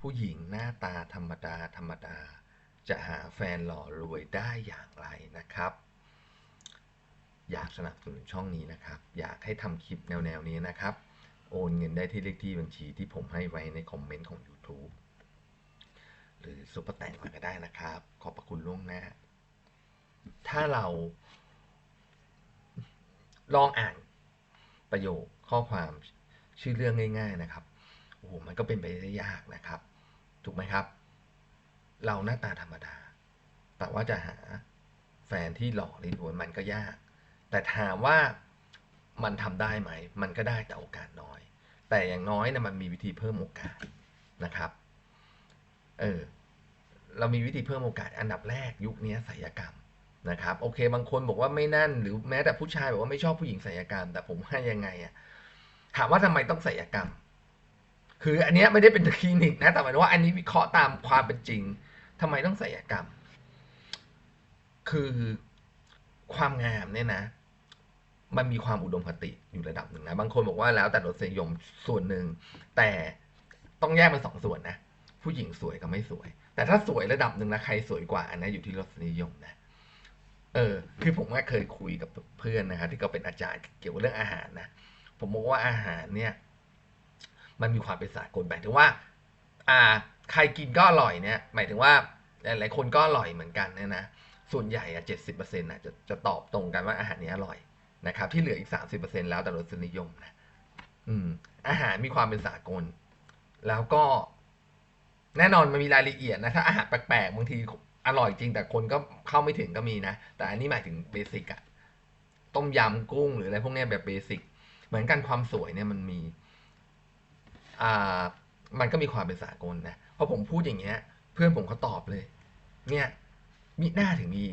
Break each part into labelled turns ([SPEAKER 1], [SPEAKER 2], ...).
[SPEAKER 1] ผู้หญิงหน้าตาธรรมดาธรรมดา จะหาแฟนหล่อรวยได้อย่างไรนะครับ อยากสนับสนุนช่องนี้นะครับ อยากให้ทำคลิปแนวๆนี้นะครับ โอนเงินได้ที่เลขที่บัญชีที่ผมให้ไว้ในคอมเมนต์ของ YouTube หรือซุปเปอร์แตงมาก็ได้นะครับ ขอบพระคุณล่วงหน้า ถ้าเรา ลองอ่านประโยคข้อความชื่อเรื่องง่าย ๆนะครับโอ้โหมันก็เป็นไปได้ยากนะครับ ถูกไหมครับ เราหน้าตาธรรมดา แต่ว่าจะหาแฟนที่หล่อรีรวยมันก็ยาก แต่ถามว่ามันทำได้ไหม มันก็ได้แต่โอกาสน้อย แต่อย่างน้อยนะมันมีวิธีเพิ่มโอกาสนะครับ เออ เรามีวิธีเพิ่มโอกาสอันดับแรกยุคนี้ศัลยกรรมนะครับ โอเค บางคนบอกว่าไม่นั่น หรือแม้แต่ผู้ชายบอกว่าไม่ชอบผู้หญิงศัลยกรรม แต่ผมให้ยังไงอะถามว่าทำไมต้องศัลยกรรม คืออันนี้ไม่ได้เป็นคลินิกนะ แต่หมายว่าอันนี้วิเคราะห์ตามความเป็นจริงทำไมต้องศัลยกรรม คือความงามเนี่ยนะ มันมีความอุดมคติอยู่ระดับหนึ่งนะ บางคนบอกว่าแล้วแต่รสนิยมส่วนหนึ่ง แต่ต้องแยกเป็นสองส่วนนะ ผู้หญิงสวยกับไม่สวย แต่ถ้าสวยระดับหนึ่งนะใครสวยกว่าอันนั้นอยู่ที่รสนิยมนะเออ คือผมก็เคยคุยกับเพื่อนนะครับที่เขาเป็นอาจารย์เกี่ยวกับเรื่องอาหารนะ ผมบอกว่าอาหารเนี่ย มันมีความเป็นสากลหมายถึงว่าอ่าใครกินก็อร่อยเนี่ย หมายถึงว่าหลายๆคนก็อร่อยเหมือนกันเนี่ยนะส่วนใหญ่อะเจ็ดสิบเปอร์เซ็นต์อะจะจะตอบตรงกันว่าอาหารนี้อร่อยนะครับ ที่เหลืออีกสามสิบเปอร์เซ็นต์แล้วแต่รสนิยมนะอืม อาหารมีความเป็นสากล แล้วก็ แน่นอนมันมีรายละเอียดนะถ้าอาหารแปลกๆบางทีอร่อยจริงแต่คนก็เข้าไม่ถึงก็มีนะ แต่อันนี้หมายถึงเบสิกอะต้มยำกุ้งหรืออะไรพวกนี้แบบเบสิกเหมือนกันความสวยเนี่ยมันมี มันก็มีความเป็นสากลนะพอผมพูดอย่างเงี้ย เพื่อนผมเขาตอบเลย เนี่ยมิหน้าถึงมี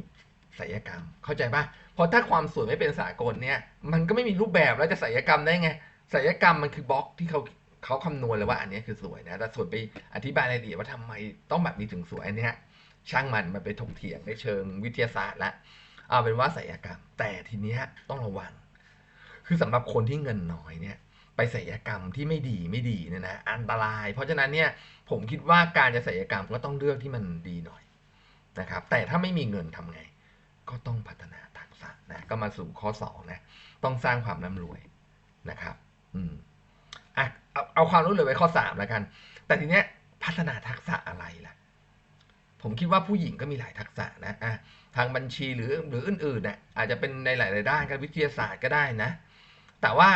[SPEAKER 1] ศัลกรรม เข้าใจปะเพราะถ้าความสวยไม่เป็นสากลเนี่ย มันก็ไม่มีรูปแบบแล้วจะศัลกรรมได้ไงศัลกรรมมันคือบล็อกที่เขาเขาคำนวณเลยว่าอันนี้คือสวยนะ แต่ส่วนไปอธิบายรายละเอียดว่าทำไมต้องแบบนี้ถึงสวยอันเนี้ยช่างมันมันไปถกเถียงในเชิงวิทยาศาสตร์ละเอาเป็นว่าศัลกรรม แต่ทีเนี้ยต้องระวัง คือสำหรับคนที่เงินน้อยเนี่ย ไปศัลยกรรมที่ไม่ดีไม่ดีเนี่ยนะอันตราย เพราะฉะนั้นเนี่ยผมคิดว่าการจะศัลยกรรมก็ต้องเลือกที่มันดีหน่อยนะครับแต่ถ้าไม่มีเงินทำไง ก็ต้องพัฒนาทักษะนะก็มาสู่ข้อสองนะต้องสร้างความร่ำรวยนะครับอืมอะเอาเอาความรู้เลยไว้ข้อสามแล้วกัน แต่ทีเนี้ยพัฒนาทักษะอะไรล่ะ ผมคิดว่าผู้หญิงก็มีหลายทักษะนะอะทางบัญชีหรือหรืออื่นๆเนี่ยอาจจะเป็นในหลายๆด้านการวิทยาศาสตร์ก็ได้นะ แต่ว่า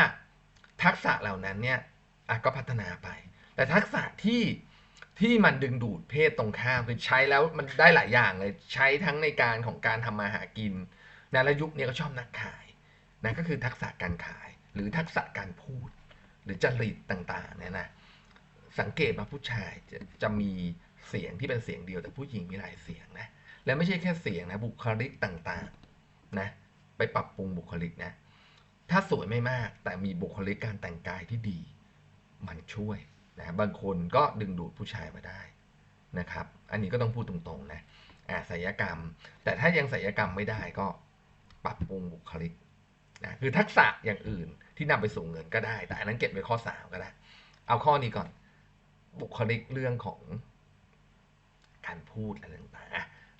[SPEAKER 1] ทักษะเหล่านั้นเนี่ยก็พัฒนาไป แต่ทักษะที่ที่มันดึงดูดเพศตรงข้ามคือใช้แล้วมันได้หลายอย่างเลยใช้ทั้งในการของการทำมาหากินนะและยุคนี้ก็ชอบนักขายนะก็คือทักษะการขายหรือทักษะการพูด หรือจริตต่างๆเนี่ยนะสังเกตว่าผู้ชายจะจะมีเสียงที่เป็นเสียงเดียวแต่ผู้หญิงมีหลายเสียงนะและไม่ใช่แค่เสียงนะบุคลิกต่างๆนะไปปรับปรุงบุคลิกนะ ถ้าสวยไม่มากแต่มีบุคลิกการแต่งกายที่ดี มันช่วยนะบางคนก็ดึงดูดผู้ชายมาได้นะครับ อันนี้ก็ต้องพูดตรงๆนะอ่าศัลยกรรม แต่ถ้ายังศัลยกรรมไม่ได้ก็ปรับปรุงบุคลิกนะคือทักษะอย่างอื่นที่นำไปสู่เงินก็ได้ แต่อันนั้นเก็บไว้ข้อสามก็ได้ เอาข้อนี้ก่อน บุคลิกเรื่องของการพูดอะไรต่าง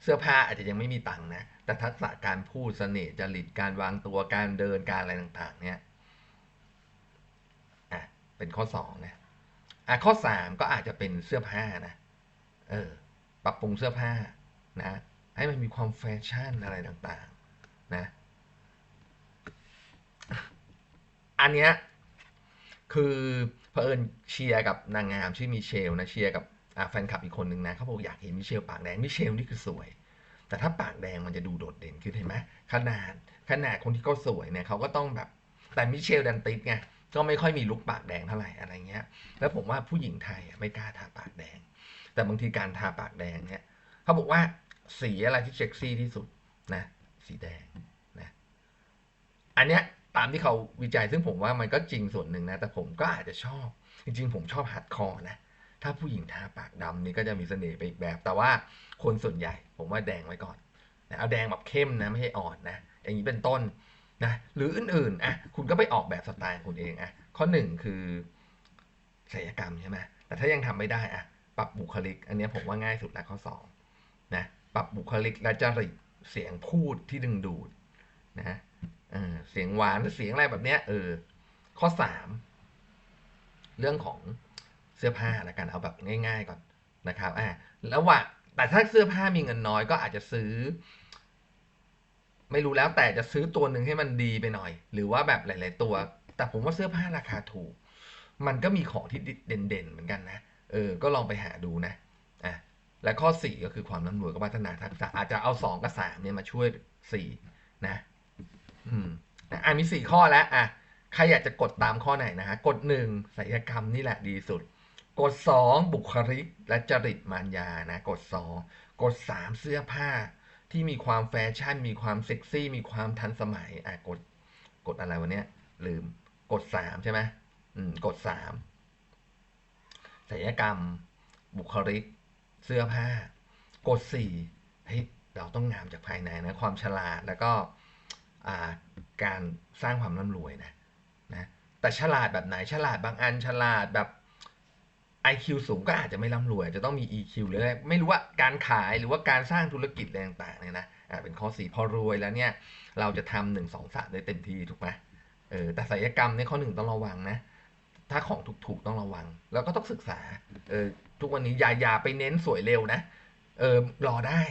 [SPEAKER 1] เสื้อผ้าอาจจะยังไม่มีตังค์นะ แต่ทักษะการพูดเสน่ห์จริตการวางตัวการเดินการอะไรต่างๆ เนี่ยอะเป็นข้อสองนะอะข้อสามก็อาจจะเป็นเสื้อผ้านะเออปรับปรุงเสื้อผ้านะให้มันมีความแฟชั่นอะไรต่างๆนะอันเนี้ยคือเผอิญเชียร์กับนางงามชื่อมิเชลนะเชียร์กับ แฟนคลับอีกคนหนึ่งนะเขาบอกอยากเห็นมิเชลปากแดงมิเชลนี่คือสวย แต่ถ้าปากแดงมันจะดูโดดเด่นขึ้นเห็นไหมขนาดขนาดคนที่เขาสวยเนี่ยเขาก็ต้องแบบแต่มิเชลดันติสไงก็ไม่ค่อยมีลุกปากแดงเท่าไหร่อะไรเงี้ย แล้วผมว่าผู้หญิงไทยไม่กล้าทาปากแดง แต่บางทีการทาปากแดงเนี่ยเขาบอกว่าสีอะไรที่เซ็กซี่ที่สุดนะสีแดงนะอันเนี้ยตามที่เขาวิจัยซึ่งผมว่ามันก็จริงส่วนหนึ่งนะ แต่ผมก็อาจจะชอบ จริงๆ ผมชอบฮัดคอร์นะ ถ้าผู้หญิงทาปากดำนี่ก็จะมีเสน่ห์ไปอีกแบบ แต่ว่าคนส่วนใหญ่ผมว่าแดงไว้ก่อนนะเอาแดงแบบเข้มนะไม่ใช่อ่อนนะอย่างนี้เป็นต้นนะหรืออื่นๆอะคุณก็ไปออกแบบสไตล์คุณเองอะข้อหนึ่งคือศัลยกรรมใช่ไหมแต่ถ้ายังทำไม่ได้อะปรับบุคลิก อันนี้ผมว่าง่ายสุดแล้วข้อสองนะปรับบุคลิกและจริตเสียงพูดที่ดึงดูดนะเออเสียงหวานเสียงอะไรแบบเนี้ยเออข้อสามเรื่องของ สื้อผ้าละกันเอาแบบง่าย ๆ ก่อนนะครับอ่าแล้วว่าแต่ถ้าเสื้อผ้ามีเงินน้อยก็อาจจะซื้อ ไม่รู้แล้วแต่จะซื้อตัวหนึ่งให้มันดีไปหน่อย หรือว่าแบบหลาย ๆ ตัว แต่ผมว่าเสื้อผ้าราคาถูก มันก็มีของที่เด่นๆเหมือนกันนะเออ ก็ลองไปหาดูนะอะและข้อ 4 ก็คือความร่ำรวยกับพัฒนาทักษะอาจจะเอา 2 กับ 3 เนี่ยมาช่วย 4 นะ อืมอะมี 4 ข้อแล้วอะใครอยากจะกดตามข้อไหนนะฮะ กด 1ศิลปกรรมนี่แหละดีสุด กด2บุคลิกและจริตมารยานะ กด2กด3เสื้อผ้าที่มีความแฟชั่น มีความเซ็กซี่ มีความทันสมัยอะกดกดอะไรวะเนี้ยลืมกด3ใช่ไหมอืมกด3ศิลปกรรม บุคลิก เสื้อผ้า กด4เฮ้ยเราต้องงามจากภายในนะ ความฉลาดแล้วก็การสร้างความร่ำรวยนะนะแต่ฉลาดแบบไหนฉลาดบางอันฉลาดแบบ IQ สูงก็อาจจะไม่ร่ำรวย จะต้องมี EQ หรืออะไรไม่รู้ว่าการขายหรือว่าการสร้างธุรกิจอะไรต่างๆเนี่ยนะอ่าเป็นข้อสี่พอรวยแล้วเนี่ย เราจะทำหนึ่งสองสามได้เต็มที่ถูกไหมเออแต่ศิลปกรรมเนี่ยข้อหนึ่งต้องระวังนะ ถ้าของถูกๆต้องระวัง แล้วก็ต้องศึกษาเออทุกวันนี้อย่าอย่าไปเน้นสวยเร็วนะเออรอได้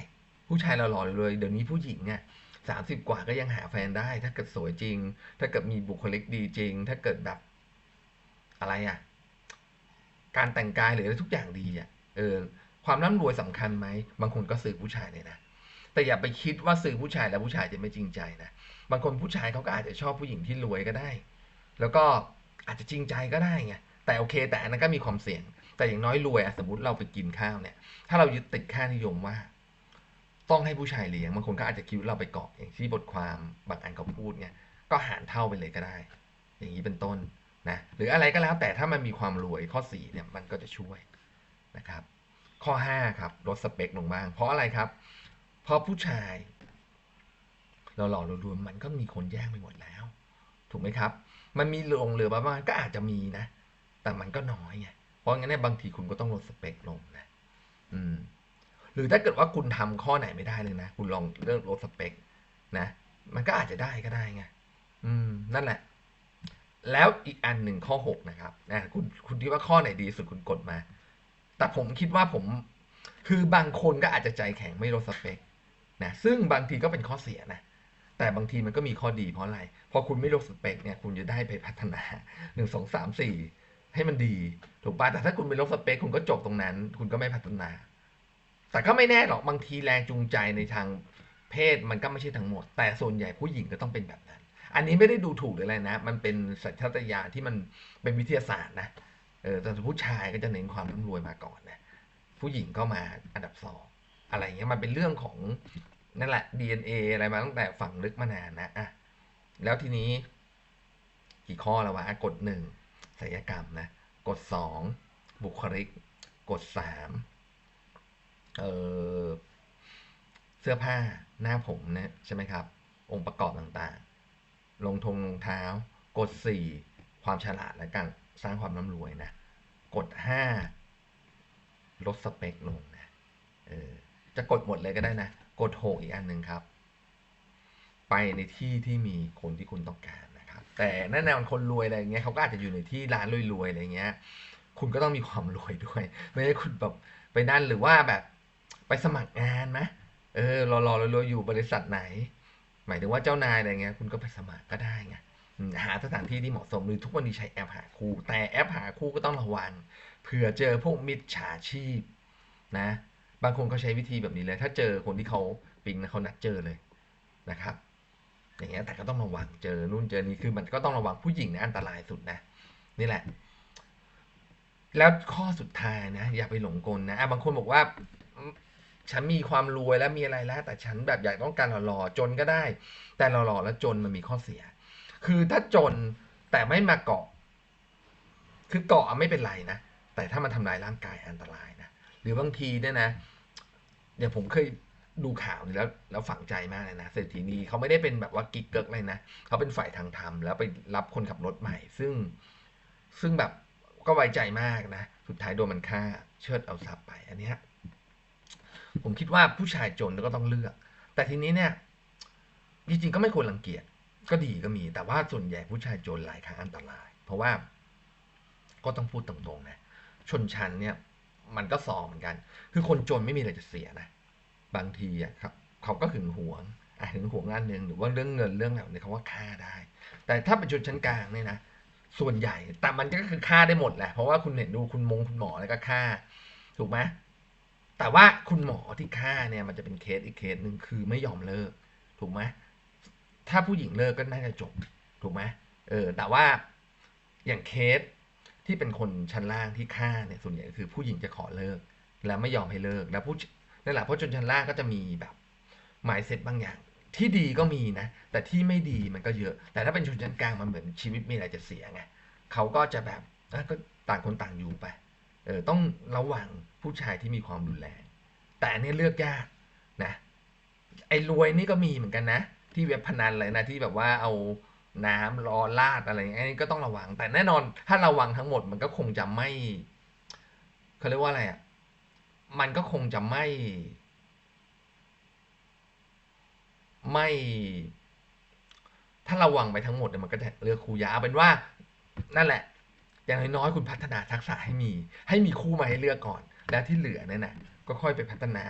[SPEAKER 1] ผู้ชายเราหล่อเลยเดี๋ยวนี้ผู้หญิงเนี่ยสามสิบกว่าก็ยังหาแฟนได้ ถ้าเกิดสวยจริง ถ้าเกิดมีบุคลิกดีจริง ถ้าเกิดแบบอะไรอะ่ะ การแต่งกายหรืออะไรทุกอย่างดีอะเออความร่ำรวยสำคัญไหมบางคนก็ซื้อผู้ชายเลยนะแต่อย่าไปคิดว่าซื้อผู้ชายแล้วผู้ชายจะไม่จริงใจนะบางคนผู้ชายเขาก็อาจจะชอบผู้หญิงที่รวยก็ได้ แล้วก็อาจจะจริงใจก็ได้ไงแต่โอเค แต่อันนั้นก็มีความเสี่ยง แต่อย่างน้อยรวยสมมติเราไปกินข้าวเนี่ย ถ้าเรายึดติดค่านิยมว่า ต้องให้ผู้ชายเลี้ยงบางคนก็อาจจะคิดว่าเราไปเกาะอย่างที่บทความบางอันเขาพูดเนี่ยก็หารเท่าไปเลยก็ได้ อย่างนี้เป็นต้น นะหรืออะไรก็แล้วแต่ถ้ามันมีความรวยข้อสี่เนี่ยมันก็จะช่วยนะครับข้อห้าครับลดสเปคลงบ้าง เพราะอะไรครับ เพราะผู้ชาย เราหล่อเรารวยมันก็มีคนแย่งไปหมดแล้ว ถูกไหมครับ มันมีลงเหลือประมาณก็อาจจะมีนะ แต่มันก็น้อยไงเพราะงั้นเนี่ยบางทีคุณก็ต้องลดสเปคลงนะอืมหรือถ้าเกิดว่าคุณทำข้อไหนไม่ได้เลยนะ คุณลองเลือกลดสเปคนะ มันก็อาจจะได้ก็ได้ไงอืม นั่นแหละ แล้วอีกอันหนึ่งข้อหกนะครับนะคุณคุณคิดว่าข้อไหนดีสุดคุณกดมา แต่ผมคิดว่าผมคือบางคนก็อาจจะใจแข็งไม่ลดสเปคนะซึ่งบางทีก็เป็นข้อเสียนะแต่บางทีมันก็มีข้อดีเพราะอะไรพอคุณไม่ลดสเปคเนี่ยคุณจะได้ไปพัฒนาหนึ่งสองสามสี่ให้มันดีถูกป่ะแต่ถ้าคุณไปลดสเปคคุณก็จบตรงนั้น คุณก็ไม่พัฒนา แต่ก็ไม่แน่หรอกบางทีแรงจูงใจในทางเพศมันก็ไม่ใช่ทั้งหมด แต่ส่วนใหญ่ผู้หญิงก็ต้องเป็นแบบนั้น อันนี้ไม่ได้ดูถูกหรืออะไรนะ มันเป็นสัญชาตญาณที่มันเป็นวิทยาศาสตร์นะเออแต่ผู้ชายก็จะเน้นความร่ำรวยมาก่อนนะผู้หญิงก็มาอันดับสองอะไรเงี้ยมันเป็นเรื่องของนั่นแหละ DNA อะไรมาตั้งแต่ฝังลึกมานานนะอะแล้วทีนี้ กี่ข้อแล้ววะกดหนึ่งศิลปกรรมนะกดสองบุคลิก กดสามเออเสื้อผ้าหน้าผมนะใช่ไหมครับ องค์ประกอบต่างๆ ลงทงรองเท้า กดสี่ความฉลาดและการสร้างความร่ำรวยนะ กดห้าลดสเปคลงนะเออจะกดหมดเลยก็ได้นะ กดหกอีกอันหนึ่งครับ ไปในที่ที่มีคนที่คุณต้องการนะครับ แต่แน่นอนคนรวยอะไรเงี้ยเขาก็อาจจะอยู่ในที่ร้านรวยๆอะไรเงี้ย คุณก็ต้องมีความรวยด้วย ไม่ใช่คุณแบบไปนั่นหรือว่าแบบไปสมัครงานนะเออรอๆรอรออยู่บริษัทไหน หมายถึงว่าเจ้านายอะไรเงี้ยคุณก็ไปสมัครก็ได้ไงหาสถานที่ที่เหมาะสมหรือทุกวันนี้ใช้แอปหาคู่ แต่แอปหาคู่ก็ต้องระวังเผื่อเจอพวกมิจฉาชีพนะ บางคนเขาใช้วิธีแบบนี้เลย ถ้าเจอคนที่เขาปิงนะเขานัดเจอเลยนะครับ อย่างเงี้ยแต่ก็ต้องระวังเจอนู่นเจอนี่คือมันก็ต้องระวังผู้หญิงนี่ยอันตรายสุดนะ นี่แหละ แล้วข้อสุดท้ายนะ อย่าไปหลงกลนะบางคนบอกว่า ฉันมีความรวยแล้วมีอะไรแล้ว แต่ฉันแบบอยากต้องการหล่อๆจนก็ได้ แต่หล่อๆแล้วจนมันมีข้อเสีย คือถ้าจนแต่ไม่มาเกาะ คือเกาะไม่เป็นไรนะ แต่ถ้ามันทำลายร่างกายอันตรายนะ หรือบางทีเนี่ยนะอย่างผมเคยดูข่าวนี่แล้วแล้วฝังใจมากเลยนะเศรษฐีนีเขาไม่ได้เป็นแบบว่ากิ๊กเกิกเลยนะเขาเป็นฝ่ายทางธรรมแล้วไปรับคนขับรถใหม่ ซึ่งซึ่งแบบก็ไว้ใจมากนะ สุดท้ายโดนมันฆ่าเชิดเอาทรัพย์ไป อันเนี้ย ผมคิดว่าผู้ชายจนก็ต้องเลือก แต่ทีนี้เนี่ยจริงๆก็ไม่ควรรังเกียจก็ดีก็มี แต่ว่าส่วนใหญ่ผู้ชายจนหลายครั้งอันตราย เพราะว่าก็ต้องพูดตรงๆนะชนชั้นเนี่ย มันก็สองเหมือนกัน คือคนจนไม่มีอะไรจะเสียนะ บางทีอะครับเขาก็หึงหวงอะหึงหวงงานหนึ่งหรือว่าเรื่องเงินเรื่องแบบนี้เขาว่าฆ่าได้ แต่ถ้าเป็นชนชั้นกลางเนี่ยนะส่วนใหญ่แต่มันก็คือฆ่าได้หมดแหละเพราะว่าคุณเห็นดูคุณมงคุณหมอแล้วก็ฆ่า ถูกไหม แต่ว่าคุณหมอที่ฆ่าเนี่ยมันจะเป็นเคสอีกเคสหนึ่งคือไม่ยอมเลิก ถูกไหมถ้าผู้หญิงเลิกก็น่าจะจบ ถูกไหมเออแต่ว่าอย่างเคสที่เป็นคนชั้นล่างที่ฆ่าเนี่ยส่วนใหญ่คือผู้หญิงจะขอเลิก แล้วไม่ยอมให้เลิกแล้วผู้นั่นแหละเพราะชนชั้นล่างก็จะมีแบบหมายเซตบางอย่าง ที่ดีก็มีนะ แต่ที่ไม่ดีมันก็เยอะ แต่ถ้าเป็นชนชั้นกลางมันเหมือนชีวิตมีอะไรจะเสียไงเขาก็จะแบบก็ต่างคนต่างอยู่ไป เออต้องระวังผู้ชายที่มีความรุนแรง แต่อันนี้เลือกยากนะไอ้รวยนี่ก็มีเหมือนกันนะ ที่เว็บพนันอะไรนะที่แบบว่าเอาน้ำรอลาดอะไรอย่างเงี้ยอันนี้ก็ต้องระวัง แต่แน่นอนถ้าระวังทั้งหมดมันก็คงจะไม่เขาเรียกว่าอะไรอะมันก็คงจะไม่ ไม่ ถ้าระวังไปทั้งหมดเนี่ยมันก็จะเลือกคูยาเอาเป็นว่า นั่นแหละ อย่างน้อยๆคุณพัฒนาทักษะให้มี ให้มีคู่มาให้เลือกก่อน แล้วที่เหลือเนี่ยนะก็ค่อยไปพัฒนา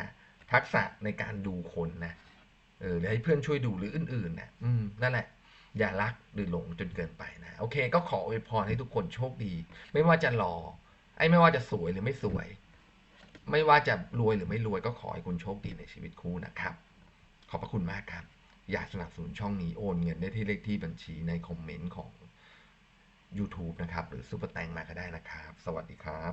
[SPEAKER 1] ทักษะในการดูคนนะเออหรือให้เพื่อนช่วยดูหรืออื่นๆนะอืมนั่นแหละ อย่ารักหรือหลงจนเกินไปนะโอเค ก็ขออวยพรให้ทุกคนโชคดี ไม่ว่าจะหล่อไอ้ไม่ว่าจะสวยหรือไม่สวย ไม่ว่าจะรวยหรือไม่รวยก็ขอให้คุณโชคดีในชีวิตคู่นะครับ ขอบพระคุณมากครับ อยากสนับสนุนช่องนี้โอนเงินได้ที่เลขที่บัญชีในคอมเมนต์ของ YouTube นะครับ หรือซุปเปอร์แตงมาก็ได้นะครับ สวัสดีครับ